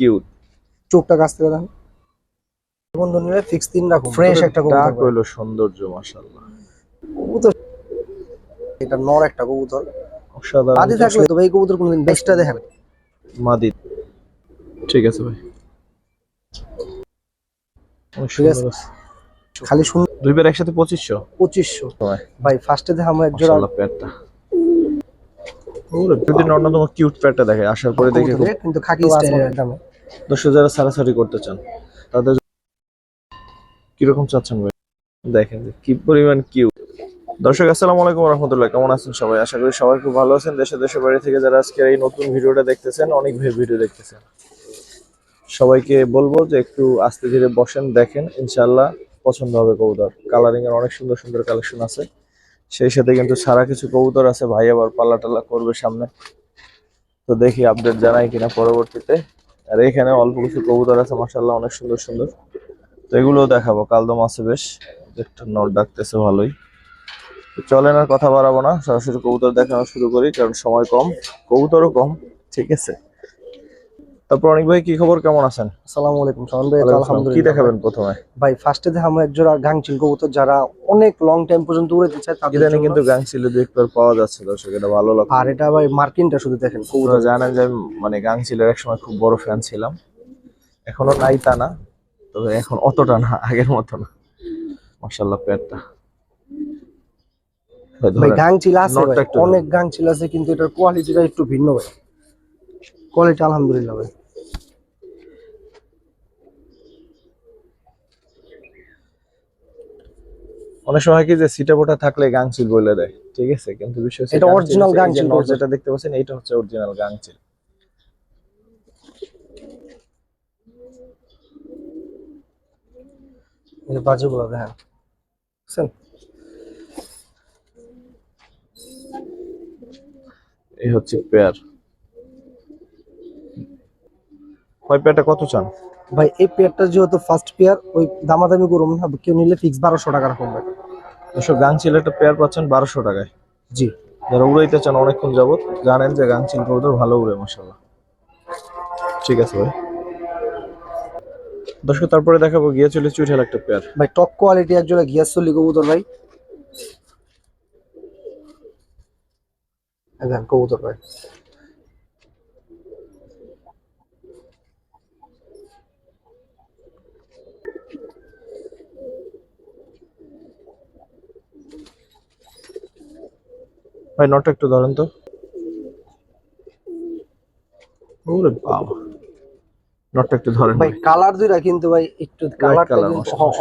Cute চোখটা কাছ থেকে নিলে ফিক্স তিন রাখো ফ্রেশ একটা কবুতর। ডাক ভাই। সৌন্দর্য মাশাআল্লাহ। কবুতর এটা নর একটা কবুতর। অসাধারণ। বাদি থাকলে তো ভাই কবুতর কোনোদিন বেস্টটা দেখেন মাদি ঠিক আছে ভাই। খালি সুন্দর দুই একসাথে পঁচিশশো? পঁচিশশো। ভাই ভাই ফার্স্টে দেখাম এক জোড়া মাশাআল্লাহ পেয়ারটা। ওরে যদি অন্যতম কিউট পেয়ারটা দেখে আসার পরে দেখে কিন্তু খাকি স্টাইলের দামে। দর্শক যারা সারাসারি করতে চান, তাদের কীরকম চাচ্ছেন ভাই? দেখেন কি পরিমাণ কিউট দর্শক, আসসালামু আলাইকুম রহমতুল্লাহ। কেমন আছেন সবাই? আশা করি সবাই খুব ভালো আছেন। দেশে দেশে বাইরে থেকে যারা আজকের এই নতুন ভিডিওটা দেখতেছেন, অনেক ভিডিও দেখতেছেন। সবাইকে বলব যে একটু আস্তে ধীরে বসেন, দেখেন। ইনশাল্লাহ পছন্দ হবে কবুতর। কালারিং এর অনেক সুন্দর সুন্দর কালেকশন আছে। সেই সাথে কিন্তু সারা কিছু কবুতর আছে। ভাই আবার পাল্লা টাল্লা করবে সামনে। তো দেখি আপডেট জানাই কিনা পরবর্তীতে। আর এখানে অল্প কিছু কবুতর আছে মাসাল্লাহ অনেক সুন্দর সুন্দর। তো এগুলোও দেখাবো কালদম আছে বেশ। একটা নট ডাকতেছে ভালোই। চলেন আর কথা বাড়াবো না, সরাসরি কবুতর দেখানো শুরু করি, কারণ সময় কম। কবুতরও কম, ঠিক আছে। তারপর অনেক ভাই কি খবর? কেমন আছেন? আসসালামু আলাইকুম সালাম ভাই। কি দেখাবেন প্রথমে? ভাই ফার্স্টে দেখাম এক জোড়া গাংচিল কবুতর যারা অনেক লং টাইম পর্যন্ত তাদের জন্য। কিন্তু পাওয়া যাচ্ছে দর্শক এটা ভালো লাগছে। আর এটা ভাই মার্কিনটা শুধু দেখেন কবুতর। আপনারা জানেন যে মানে গাং ছিলের এক সময় খুব বড় ফ্যান ছিলাম। এখনও নাই তা না তবে এখন অতটা না আগের মতো না। মাশাল্লাহ পেটটা। ভাই গাংচিল আছে অনেক গাংচিল আছে কিন্তু এটার কোয়ালিটিটা একটু ভিন্ন ভাই। কোয়ালিটি আলহামদুলিল্লাহ ভাই। অনেক সময় কি যে সিটা বোটা থাকলে গাংচিল বলে দেয় ঠিক আছে? কিন্তু বিষয় এটা হচ্ছে গাংচিল যেটা দেখতে পাচ্ছেন এইটা হচ্ছে অরিজিনাল গাংচিল এই বাজুগুলো দেখেন। বুঝছেন? এই হচ্ছে পেয়ার। ওই পেয়ারটা কত চান? ভাই এই পেয়ারটা যেহেতু ফার্স্ট পেয়ার ওই দামাদামি করুন না কেউ নিলে ফিক্স বারোশো টাকা রাখুন ভাই। দুশো গাংচিল একটা পেয়ার পাচ্ছেন বারোশো টাকায়। জি। যারা উড়াইতে চান অনেকক্ষণ যাবত জানেন যে গাংচিল কবুতর ভালো উড়ে মশাল্লাহ ঠিক আছে ভাই। দর্শক তারপরে দেখাবো গিয়ে চলে চুইঠাল একটা পেয়ার ভাই টপ কোয়ালিটি একজোড়া গিয়াস চলি কবুতর ভাই। কবুতর ভাই। ভাই নটটা একটু ধরেন তো। ওরে বাবা। নটটা একটু ধরেন ভাই কালার দুইটা কিন্তু ভাই একটু কালারটা।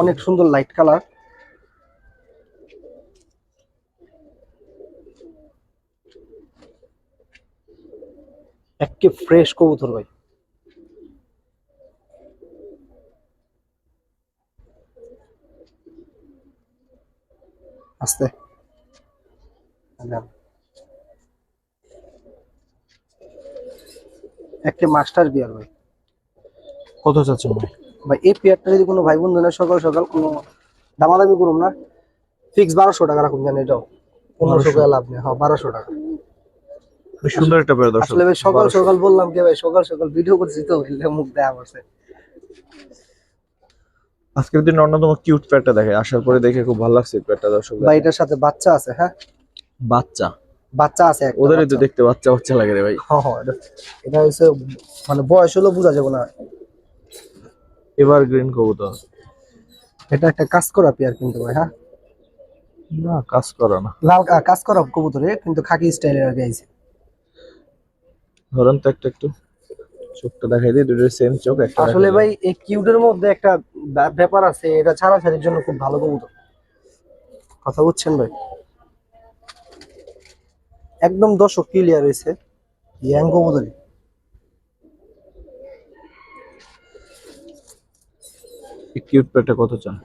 অনেক সুন্দর লাইট কালার একে ফ্রেশ কবুতর ভাই। আস্তে। একটা মাস্টার বিয়ার ভাই। কত চাচ্ছেন ভাই? ভাই এই পেয়ারটা যদি কোনো ভাই বন্ধু না সকাল সকাল কোনো দামাদামি করুন না। ফিক্স বারোশো টাকা রাখুন জানি এটাও। পনেরোশো টাকা লাভ নেই। হ্যাঁ বারোশো টাকা। সুন্দর একটা পেয়ার দর্শক। আসলে ভাই সকাল সকাল বললাম কি ভাই সকাল সকাল ভিডিও করছি তো এলে মুখ দেয়া আজকের দিন অন্যতম কিউট দেখে আসার পরে দেখে খুব ভালো লাগছে দর্শক। ভাই এটার সাথে বাচ্চা আছে হ্যাঁ? বাচ্চা। বাচ্চা আছে ওদেরই তো দেখতে বাচ্চা বাচ্চা লাগে রে ভাই। এটা- হচ্ছে মানে বয়স হলো বোঝা যাবে না। এভার গ্রিন কবুতর। এটা একটা কাজ করা পেয়ার কিন্তু ভাই হ্যাঁ? না কাজ করা না। লাল কাজ করা কবুতরে কিন্তু খাকি স্টাইলের আগে আইছে। ধরেন তো একটা একটু চোখটা দেখাই দিই দুটোর সেম চোখ একটা আসলে ভাই এই কিউটের মধ্যে একটা ব্যা- ব্যাপার আছে এটা ছাড়া ছাড়ির জন্য খুব ভালো কবুতর। কথা বুঝছেন ভাই? একদম দর্শক ক্লিয়ার হয়েছে। ইয়াং কবুতরই কিউট পেয়ারটা কত চান?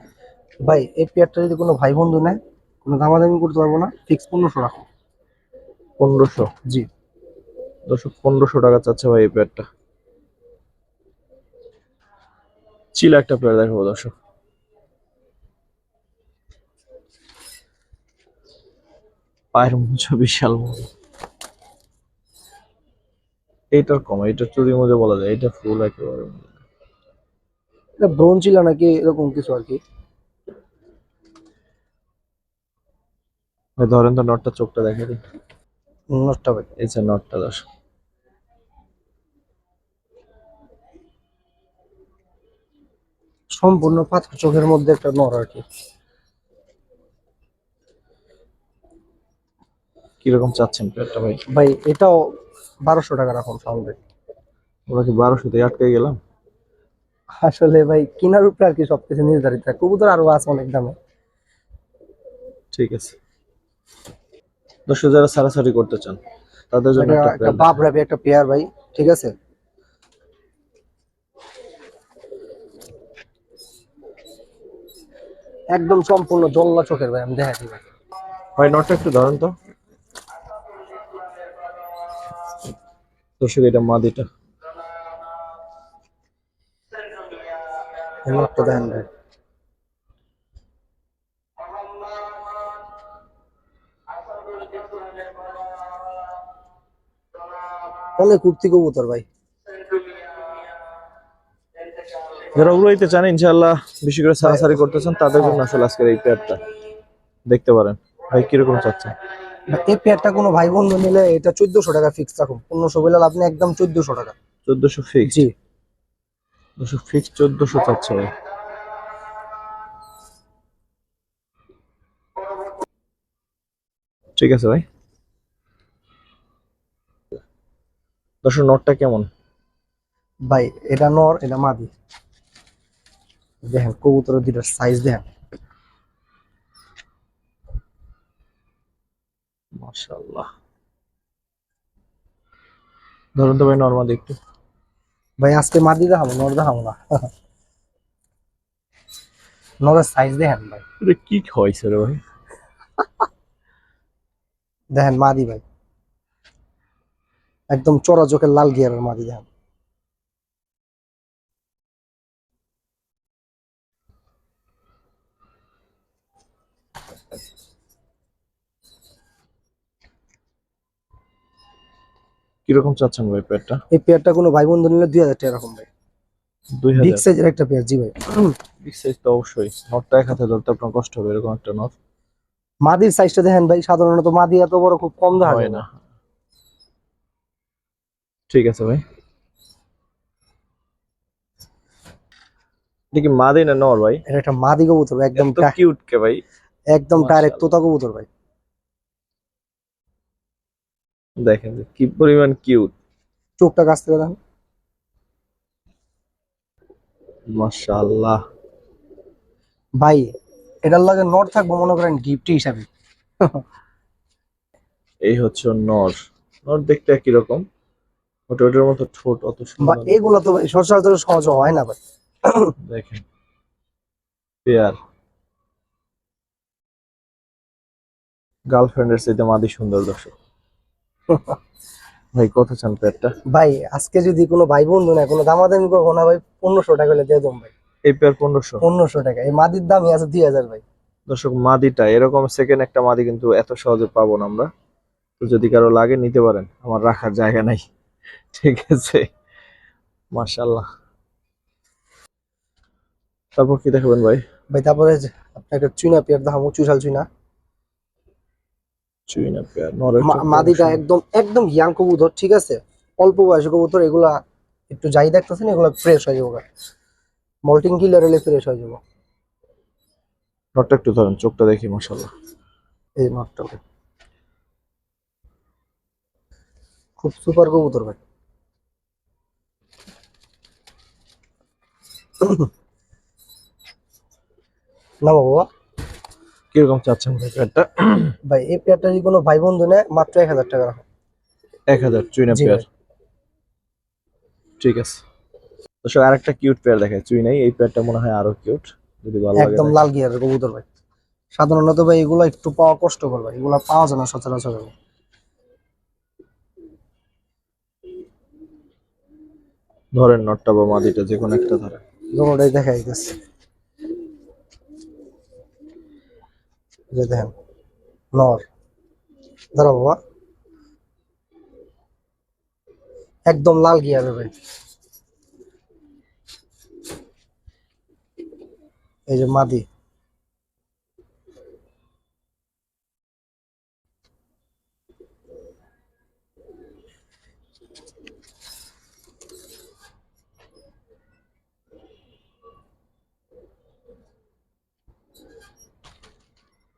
ভাই এই পেয়ারটা যদি কোনো ভাই বন্ধু নেয় কোনো দামাদামি করতে পারব না ফিক্স পনেরোশো রাখো। পনেরোশো? জি। দর্শক পনেরোশো টাকা চাচ্ছে ভাই এই পেয়ারটা ছিল একটা পেয়ার দেখাবো দর্শক। পায়ের মুছো বিশাল বড়। এইটার কম এটা চুরি মজা বলা যায় এটা ফুল একেবারে। এটা ব্রোন ছিল নাকি এরকম কিছু আর কি? ধরেন তো নটটা চোখটা দেখে দিন নটটা এই যে নটটা দশ। সম্পূর্ণ পাথর চোখের মধ্যে একটা নর আর কি। কীরকম চাচ্ছেন? পেয়ারটা ভাই। ভাই এটাও বারোশো টাকা রাখুন সামনে। ওরা কি বারোশো থেকে আটকে গেলাম? আসলে ভাই কেনার উপরে আর কি সবকিছু নির্ধারিত। থাকে কবুতর আরও আছে অনেক দামে। ঠিক আছে। দর্শক যারা সারাসারি করতে চান তাদের জন্য একটা বাপ রাবি একটা পেয়ার ভাই ঠিক আছে? একদম সম্পূর্ণ জল্লা চোখের ভাই আমি দেখা দিই ভাই নটটা একটু ধরেন তো। দর্শক এটা মাদিটা দেখেন ভাই অনেক কুর্তি কবুতর ভাই। যারা উড়াইতে চান ইনশাআল্লাহ বেশি করে সারাসারি করতে চান তাদের জন্য আসলে আজকের এই পেয়ারটা। দেখতে পারেন ভাই কীরকম চাচ্ছেন এই পেয়ারটা কোনো ভাই বন্ধু নিলে এটা চোদ্দশো টাকা ফিক্স রাখুন পনেরোশো বলে আপনি একদম চোদ্দশো টাকা। চোদ্দশো ফিক্স জি। দুশো ফিক্স চোদ্দশো চাচ্ছে। ঠিক আছে ভাই। দর্শক নটটা কেমন? ভাই এটা নর এটা মাদি। দেখেন কবুতরের দুটার সাইজ দেখেন। মাশাআল্লাহ। ধরুন তো ভাই নর্মাল একটু। ভাই আজকে মাদি দেখাবো নর দেখাবো না। নরের সাইজ দেখেন ভাই। এটা কি খাওয়াইছে রে ভাই? দেখেন মাদি ভাই। একদম চড়া চোখের লাল গিয়ারের মাদি দেখেন। কীরকম চাচ্ছেন ভাই পেয়ারটা এই পেয়ারটা কোনো ভাই বন্ধু নিলে দুই হাজার টাকা এরকম ভাই। বিগ সাইজের একটা পেয়ার জি ভাই। বিগ সাইজ তো অবশ্যই। নটটা এক হাতে ধরতে আপনার কষ্ট হবে এরকম একটা নট মাদির সাইজটা দেখেন ভাই সাধারণত মাদি এত বড় খুব কম দেখা হয় যায়। না। ঠিক আছে ভাই। কি মাদি না নর ভাই? এটা একটা মাদি কবুতর একদম কিউট কে ভাই। একদম ডাইরেক্ট। তোতা কবুতর ভাই। দেখেন যে কি পরিমাণ কিউট চোখটা কাছ থেকে দেখেন। মাশাআল্লাহ। ভাই এটার লাগে নট থাকব মনে করেন গিফট হিসাবে। এই হচ্ছে নর। নর দেখতে একই রকম ওটা ওটার মতো ঠোঁট অত সুন্দর এগুলো তো ভাই সচরাচর সহজ হয় না ভাই। দেখেন। পেয়ার। গার্লফ্রেন্ডের সাথে মাদি সুন্দর দর্শক। ভাই কত চান পেয়ারটা ভাই আজকে যদি কোনো ভাই বন্ধু না কোনো দামাদামি করব না ভাই পনেরোশো টাকা হলে দিয়ে দেবো ভাই। এই পেয়ার পনেরোশো? পনেরোশো টাকা। এই মাদির দামই আছে দুই হাজার ভাই। দর্শক মাদিটা এরকম সেকেন্ড একটা মাদি কিন্তু এত সহজে পাবো না আমরা। তো যদি কারও লাগে নিতে পারেন। আমার রাখার জায়গা নাই। ঠিক আছে। মাশাল্লাহ তারপর কি দেখাবেন ভাই? ভাই তারপরে আপনাকে চুইনা পেয়ার দেখাবো চুষাল চুইনা পেয়ার। নরের মাদিটা একদম একদম ইয়াং কবুতর ঠিক আছে? অল্প বয়সী কবুতর এগুলা একটু যাই দেখতেছেন এগুলা ফ্রেশ হয়ে যাব মল্টিং কিলার এলে ফ্রেশ হয়ে যাব। নটটা একটু ধরেন চোখটা দেখি মাশাল্লাহ এই ভাই। খুব সুপার কবুতর ভাই। না বাবা। কীরকম চাচ্ছেন ভাই পেয়ারটা ভাই এই পেয়ারটা যদি কোনো ভাই বন্ধু নেয় মাত্র এক হাজার টাকা। এক হাজার চুইনা পেয়ার ঠিক আছে। দর্শক আরেকটা কিউট পেয়ার দেখায় চুইনাই এই পেয়ারটা মনে হয় আরও কিউট যদি ভালো লাগে একদম লাল গিয়ারের কবুতর ভাই। সাধারণত ভাই এগুলো একটু পাওয়া কষ্টকর ভাই এগুলো পাওয়া যায় না সচরাচর ধরেন নটটা বা মাদিটা যে কোনো একটা ধরে দুটোটাই দেখা যাইতেছে যে দেখেন নর। দাঁড়া বাবা। একদম লাল গিয়া ভাই এই যে মাদি।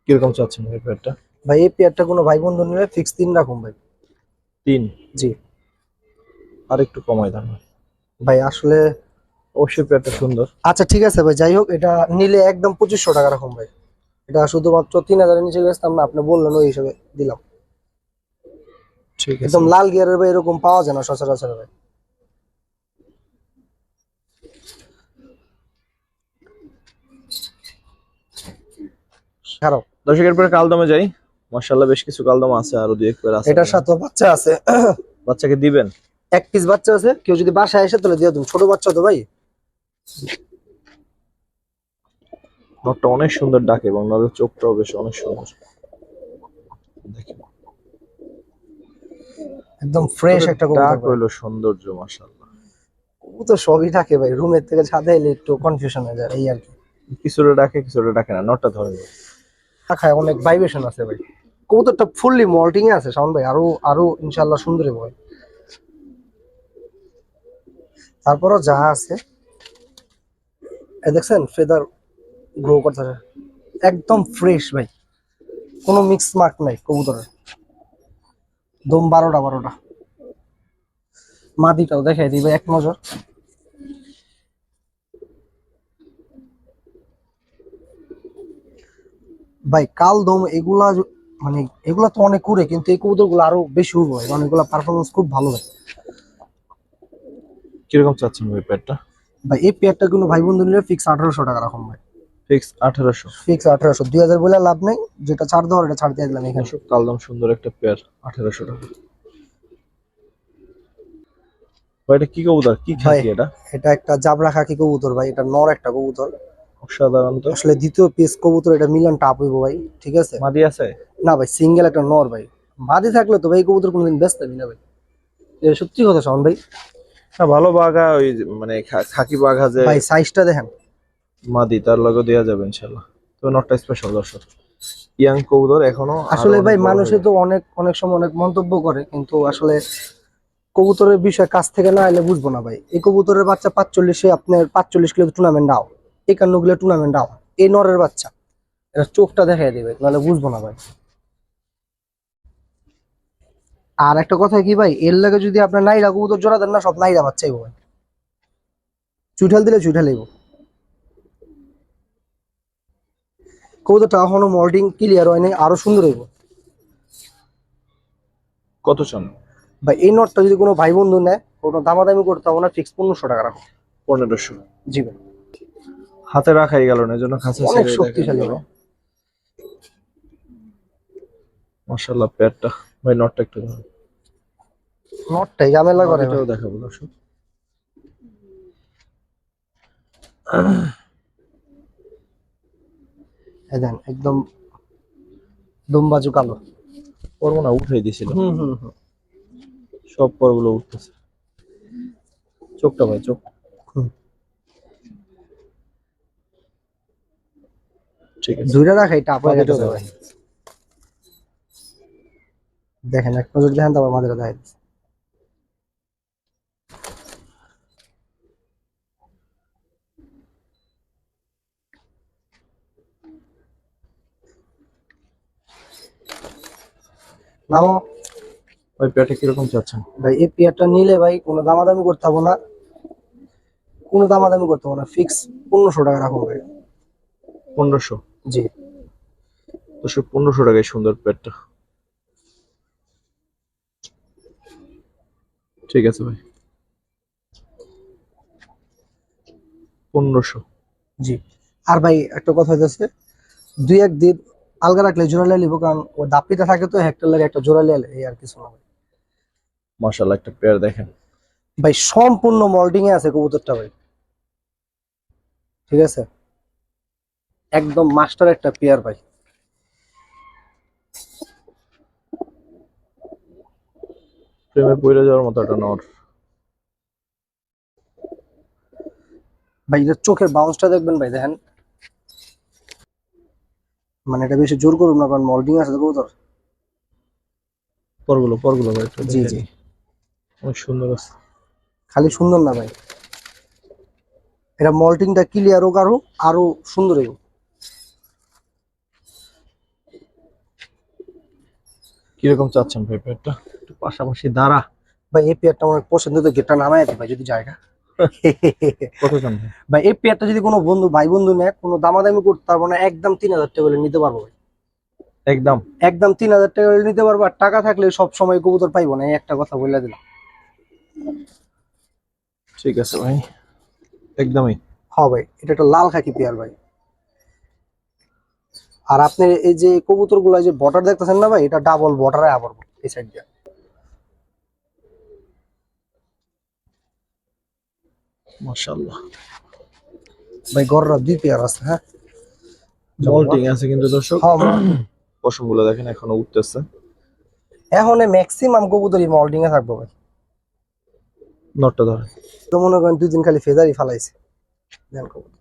কীরকম চাচ্ছেন এই পেয়ারটা ভাই এই পেয়ারটা কোনো ভাই বন্ধু নিলে ফিক্স তিন রাখুন ভাই। তিন? জি। আর একটু কমাই দাম ভাই। আসলে অবশ্যই পেয়ারটা সুন্দর। আচ্ছা ঠিক আছে ভাই যাই হোক এটা নিলে একদম পঁচিশশো টাকা রাখুন ভাই। এটা শুধুমাত্র তিন হাজারের নিচে গেছিলাম না আপনি বললেন ওই হিসাবে দিলাম। ঠিক আছে। একদম লাল গিয়ারের ভাই এরকম পাওয়া যায় না সচরাচর ভাই। খারাপ দর্শকের পরে কালদমে যাই। মার্শাল্লাহ বেশ কিছু কালদম আছে আরও দুই এক পেয়ার আছে। এটার সাথে বাচ্চা আছে। বাচ্চাকে দিবেন? এক পিস বাচ্চা আছে কেউ যদি বাসায় এসে তাহলে দিয়ে দিন ছোট বাচ্চা তো ভাই। নটটা অনেক সুন্দর ডাকে এবং নরের চোখটাও বেশ অনেক সুন্দর। একদম ফ্রেশ একটা ডাক। হইল সৌন্দর্য মাশাল্লাহ কবুতর সবই থাকে ভাই। রুমের থেকে ছাদে এলে একটু কনফিউশন হয়ে যায় এই আর কি। কিছুটা ডাকে কিছুটা ডাকে না নটটা ধরে। নিন। খায় অনেক ভাইব্রেশন আছে ভাই। কবুতরটা ফুললি মল্টিং এ আছে, শাওন ভাই। আরও আরও ইনশাআল্লাহ সুন্দরী ভাই। তারপরও যা আছে। দেখছেন ফেদার গ্রো করতেছে একদম ফ্রেশ ভাই। কোনো মিক্স মার্ক নাই কবুতরের। দম বারোটা বারোটা। মাদিটাও দেখাই দিবে এক নজর। ভাই কাল দম এগুলা মানে এগুলা তো অনেক কুড়ে কিন্তু এই কবুতরগুলো আরও বেশি উড়বে কারণ এগুলা পারফরমেন্স খুব ভালো ভাই কীরকম চাচ্ছেন ভাই পেয়ারটা ভাই এই পেয়ারটা কিন্তু ভাই বন্ধু নিলে ফিক্স আঠারোশো টাকা রাখুন ভাই। ফিক্স আঠারোশো? ফিক্স আঠারোশো। দুই হাজার বলে লাভ নেই যেটা ছাড় দেওয়ার এটা ছাড় দিয়ে দিলাম এখানে। কালদম সুন্দর একটা পেয়ার আঠারোশো টাকা। ভাই এটা কি কবুতর? কি। খাকি এটা? এটা একটা জাবরা খাকি কবুতর ভাই এটা নর একটা কবুতর। অসাধারণ তো আসলে দ্বিতীয় পিস কবুতর এটা মিলান টাপ হইব ভাই ঠিক আছে? মাদি আছে? না ভাই সিঙ্গেল একটা নর ভাই। মাদি থাকলে তো ভাই কবুতর কোনোদিন ব্যস্ত না ভাই। এ সত্যি কথা শোন ভাই। না ভালো বাঘা ওই মানে খাকি বাঘা যে ভাই সাইজটা দেখেন। মাদি তার লগে দেওয়া যাবে ইনশাল্লাহ। তো নটটা স্পেশাল দর্শক। ইয়াং কবুতর এখনও আসলে ভাই মানুষে তো অনেক অনেক সময় অনেক মন্তব্য করে কিন্তু আসলে কবুতরের বিষয় কাছ থেকে না এলে বুঝব না ভাই। এই কবুতরের বাচ্চা পাঁচচল্লিশে আপনার পাঁচচল্লিশ কিলো টুর্নামেন্ট আও একান্ন কিলো টুর্নামেন্ট আও এই নরের বাচ্চা। এটা চোখটা দেখাই দিবে নাহলে বুঝব না ভাই। আর একটা কথা কি ভাই এর লাগে যদি আপনার নাইরা কবুতর জোড়া দেন না সব নাইরা বাচ্চাই ভাই। চুইঠাল দিলে চুইঠাল কবুতরটা এখনও মল্টিং ক্লিয়ার হয়নি আরও সুন্দর হইব। কত চান? ভাই এই নোটটা যদি কোনো ভাই বন্ধু নেয় কোনো দামাদামি করতে হবে না ফিক্স পনেরোশো টাকা রাখো। পনেরোশো। জি ভাই। হাতে রাখাই গেল না এজন্য খাঁচা অনেক শক্তিশালী ভাই পেটটা। ভাই নটটা একটু ধরুন নোটটাই ঝামেলা করে। এটাও দেখাবো দর্শক। এই দেন একদম দুমবাজু কালো। পর্ব না উঠাই দিছিল হুম হুম হুম। সব পর্বগুলো উঠতেছে। চোখটা ভাই চোখ হুম। ঠিক আছে দুইটা ভাই দেখেন এক নজর দেখেন তারপর মাঝে দেখাই। নামো ভাই পেয়ারটা কীরকম চাচ্ছেন? ভাই এই পেয়ারটা নিলে ভাই কোনো দামাদামি করতে হবে না। কোনো দামাদামি করতে হবে না। ফিক্স পনেরোশো টাকা রাখুন ভাই। পনেরোশো? জি। দুশো পনেরোশো টাকায় সুন্দর পেয়ারটা ঠিক আছে ভাই। পনেরোশো। জি। আর ভাই একটা কথা হইতেছে দুই এক দিন আলগা রাখলে জোড়া লিয়ে নিবো কারণ ও দাপিটা থাকে তো হেক্টর লাগে একটা জোড়া লিয়ে এই আর কিছু না ভাই। মাশাল্লাহ একটা পেয়ার দেখেন। ভাই সম্পূর্ণ মল্টিং এ আছে কবুতরটা ভাই। ঠিক আছে? একদম মাস্টার একটা পেয়ার ভাই। প্রেমে যাওয়ার মতো একটা নর। ভাই এটা চোখের বাউন্সটা দেখবেন ভাই দেখেন। মানে এটা বেশি জোর করুন না কারণ মল্ডিং আছে তো তোর পরগুলো পরগুলো ভাই জি জি। সুন্দর আছে। খালি সুন্দর না ভাই। এটা মল্টিংটা ক্লিয়ার হোক আরও আরও সুন্দর হইব। কীরকম চাচ্ছেন ভাই পেয়ারটা একটু পাশাপাশি দাঁড়া। ভাই এই পেয়ারটা আমার পছন্দ তো গেটটা নামায় দিই ভাই যদি জায়গা। ভাই? এই পেয়ারটা যদি কোনো বন্ধু ভাই বন্ধু নেয় কোনো দামাদামি করতে পারব না একদম তিন হাজার টাকা করে নিতে পারব ভাই। একদম? একদম তিন হাজার টাকা করে নিতে পারব আর টাকা থাকলে সব সময় কবুতর পাইবো না একটা কথা বলে দিলাম। ঠিক আছে ভাই। একদমই। হ্যাঁ ভাই এটা একটা লাল খাকি পেয়ার ভাই। আর আপনি এই যে কবুতরগুলা যে বর্ডার দেখতেছেন না ভাই? এটা ডাবল বর্ডারে আবার এই সাইড দিয়ে। মাশাআল্লাহ। ভাই গররা দুই পেয়ার আছে হ্যাঁ? মল্টিং আছে কিন্তু দর্শক। হ্যাঁ। পশমগুলো দেখেন এখনও উঠতেছে। এখন ম্যাক্সিমাম কবুতরই মল্টিং এ থাকব ভাই। নটটা ধরে তো মনে করেন দুই দিন খালি ফেদারই ফালাইছে। দেন কবুতর।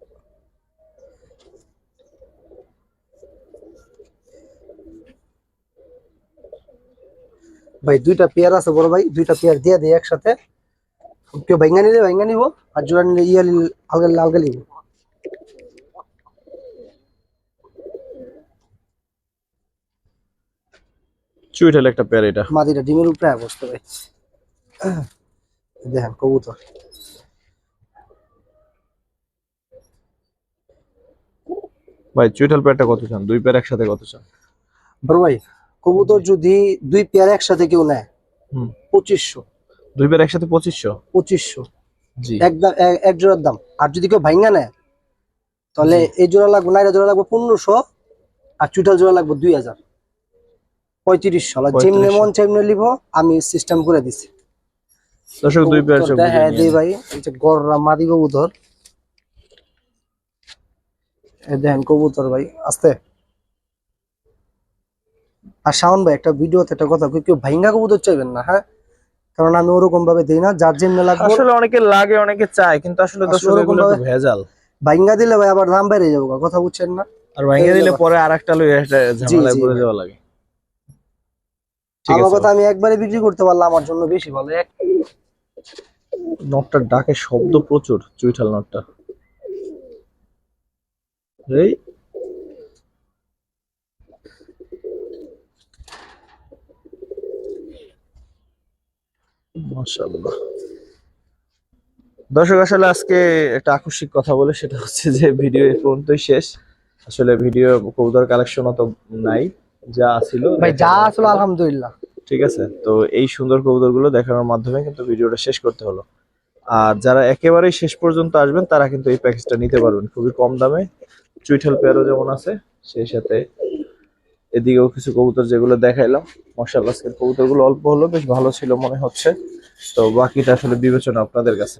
ভাই দুইটা পেয়ার আছে বড় ভাই দুইটা পেয়ার দিয়ে দিই একসাথে। কেউ ভাইঙ্গা নিলে ভাইঙ্গা নিব আর জোড়া নিলে ইয়া আলগা নিলে আলগা নিব। চুইটাল একটা পেয়ার এটা। মাদিটা ডিমের উপরে বসতে ভাই। দেখেন কবুতর। ভাই চুইটাল পেয়ারটা কত চান? দুই পেয়ার একসাথে কত চান? বড় ভাই কবুতর যদি দুই পেয়ার একসাথে কেউ নেয় পঁচিশশো। দুই পেয়ার একসাথে পঁচিশশো? পঁচিশশো। একদম এক- জোড়ার দাম। আর যদি কেউ ভাইঙ্গা নেয় তাহলে এই জোড়া লাগবে নাইরা জোড়া লাগবে পনেরোশো আর চুটাল জোড়া লাগবে দুই হাজার। পঁয়ত্রিশশো। যেমনি মন চেমনি লিব আমি সিস্টেম করে দিছি। দর্শক দুই পেয়ার হ্যাঁ দিই। ভাই গররা মাদি কবুতর। দেখেন কবুতর ভাই আস্তে। আর শাওন ভাই একটা ভিডিওতে একটা কথা কেউ ভাইঙ্গা কবুতর চাইবেন না হ্যাঁ? কারণ আমি ওরকম ভাবে দিই না যার যেমনি লাগবে আসলে অনেকে লাগে অনেকে চায় কিন্তু আসলে দর্শক এগুলো ভেজাল। ভাইঙ্গা দিলে ভাই আবার দাম বেড়ে যাব কথা বুঝছেন না? আর এই দিলে পরে আরেকটা লই ঝামেলায় পড়ে যাওয়া লাগে। আমার কথা আমি একবারে বিক্রি করতে পারলাম আমার জন্য বেশি ভালো। এক নটটার ডাকে শব্দ প্রচুর চুইঠাল নটটা। এই মাশাআল্লাহ। দর্শক আসলে আজকে একটা আকস্মিক কথা বলে সেটা হচ্ছে যে ভিডিও এই পর্যন্তই শেষ। আসলে ভিডিও কবুতর কালেকশন অত নাই যা ছিল ভাই যা আসলে আলহামদুলিল্লাহ। ঠিক আছে? তো এই সুন্দর কবুতরগুলো দেখানোর মাধ্যমে কিন্তু ভিডিওটা শেষ করতে হলো। আর যারা একেবারেই শেষ পর্যন্ত আসবেন তারা কিন্তু এই প্যাকেজটা নিতে পারবেন। খুবই কম দামে। চুইঠাল পেয়ারও যেমন আছে সেই সাথে এদিকেও কিছু কবুতর যেগুলো দেখাইলাম মশাল আজকের কবুতরগুলো অল্প হলো বেশ ভালো ছিল মনে হচ্ছে। তো বাকিটা আসলে বিবেচনা আপনাদের কাছে।